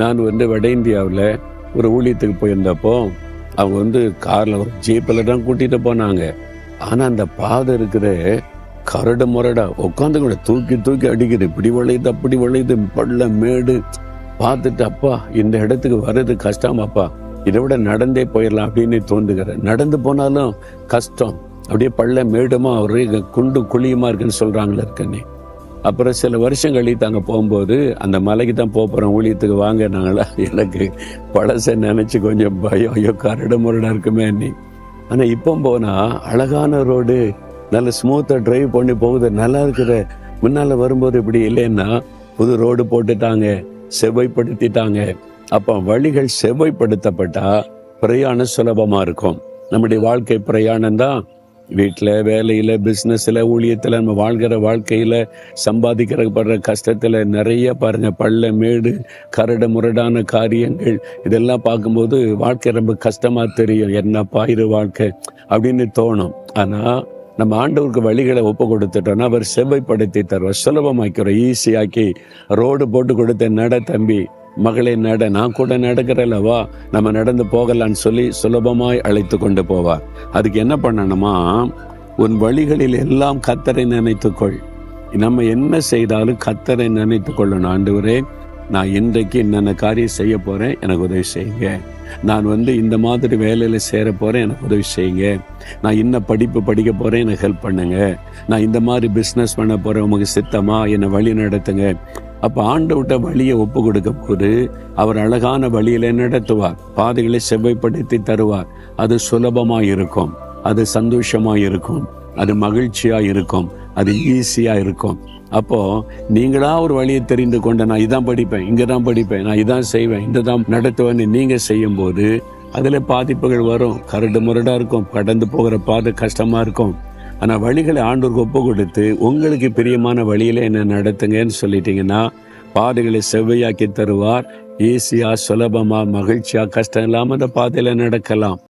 நான் வந்து வட இந்தியாவில் ஒரு ஊழியத்துக்கு போயிருந்தப்போ அவங்க வந்து கார்ல ஒரு ஜீப்பில் தான் கூட்டிகிட்டு போனாங்க. ஆனா அந்த பாதை இருக்கிற கரடு முரடா உட்காந்து கூட தூக்கி தூக்கி அடிக்குது. இப்படி வளையுது அப்படி வளையுது பள்ள மேடு. பார்த்துட்டு அப்பா இந்த இடத்துக்கு வர்றது கஷ்டம் அப்பா. இதை விட நடந்தே போயிடலாம் அப்படின்னு தோன்றுகிற நடந்து போனாலும் கஷ்டம். அப்படியே பள்ள மேடுமா ஒரே குண்டு குழியுமா இருக்குன்னு சொல்றாங்களே இருக்கனே. அப்புறம் சில வருஷம் கழித்து அங்கே போகும்போது அந்த மலைக்கு தான் போக போகிறோம் ஊழியத்துக்கு வாங்க. நாங்களா எனக்கு பழசை நினச்சி கொஞ்சம் பயம். ஐயோ கரடு முரடாக இருக்குமே நீ ஆனால் இப்போ போனால் அழகான ரோடு நல்ல ஸ்மூத்தாக டிரைவ் பண்ணி போகுது. நல்லா இருக்கிற முன்னால் வரும்போது இப்படி இல்லைன்னா புது ரோடு போட்டுட்டாங்க செவ்வாய்ப்படுத்திட்டாங்க அப்போ வழிகள் செவ்வாய்ப்படுத்தப்பட்டா பிரயாணம் சுலபமாக இருக்கும். நம்முடைய வாழ்க்கை பிரயாணம் தான் வீட்டில் வேலையில் பிஸ்னஸில் ஊழியத்தில் நம்ம வாழ்கிற வாழ்க்கையில் சம்பாதிக்கிற படுற கஷ்டத்தில் நிறைய பாருங்கள் பள்ள மேடு கரடு முரடான காரியங்கள் இதெல்லாம் பார்க்கும்போது வாழ்க்கை ரொம்ப கஷ்டமாக தெரியும். என்னப்பா இது வாழ்க்கை அப்படின்னு தோணும். ஆனால் நம்ம ஆண்டவருக்கு வழிகளை ஒப்பு கொடுத்துட்டோம்னா அவர் செவ்வைப்படுத்தி தருவார். சுலபமாக்கிறோம் ஈஸியாக்கி ரோடு போட்டு கொடுத்த நட தம்பி மகளே நட நான் கூட நடக்கிறல்லவா? நம்ம நடந்து போகலான்னு சொல்லி சுலபமாய் அழைத்து கொண்டு போவார். அதுக்கு என்ன பண்ணணுமா? உன் வழிகளில் எல்லாம் கத்தரை நினைத்துக்கொள். நம்ம என்ன செய்தாலும் கத்தரை நினைத்து கொள்ளணும் ஆண்டு நான் இன்றைக்கு என்னென்ன காரியம் செய்ய போறேன் எனக்கு உதவி செய்யுங்க. நான் வந்து இந்த மாதிரி வேலையில சேர போறேன் எனக்கு உதவி செய்யுங்க. நான் இன்ன படிப்பு படிக்க போறேன் எனக்கு ஹெல்ப் பண்ணுங்க. நான் இந்த மாதிரி பிஸ்னஸ் பண்ண போகிறேன் உமக்கு சித்தமா என்னை வழி நடத்துங்க. அப்ப ஆண்டவட்ட வழியை ஒப்பு கொடுக்க போது அவர் அழகான வழியில நடத்துவார். பாதைகளை செவ்வைப்படுத்தி தருவார். அது சுலபமா இருக்கும் அது சந்தோஷமா இருக்கும் அது மகிழ்ச்சியாக இருக்கும். அது ஈஸியாக இருக்கும். அப்போது நீங்களாக ஒரு வழியை தெரிந்து கொண்ட நான் இதான் படிப்பேன் இங்கே தான் படிப்பேன் நான் இதான் செய்வேன் இந்த தான் நடத்துவேன்னு நீங்கள் செய்யும்போது அதில் பாதிப்புகள் வரும். கரடு முரடாக இருக்கும் கடந்து போகிற பாதை கஷ்டமாக இருக்கும். ஆனால் வழிகளை ஆண்டோருக்கு ஒப்பு கொடுத்து உங்களுக்கு பிரியமான வழியில் என்ன நடத்துங்கன்னு சொல்லிட்டீங்கன்னா பாதைகளை செவ்வையாக்கி தருவார். ஈஸியாக சுலபமாக மகிழ்ச்சியாக கஷ்டம் இல்லாமல் அந்த பாதையில் நடக்கலாம்.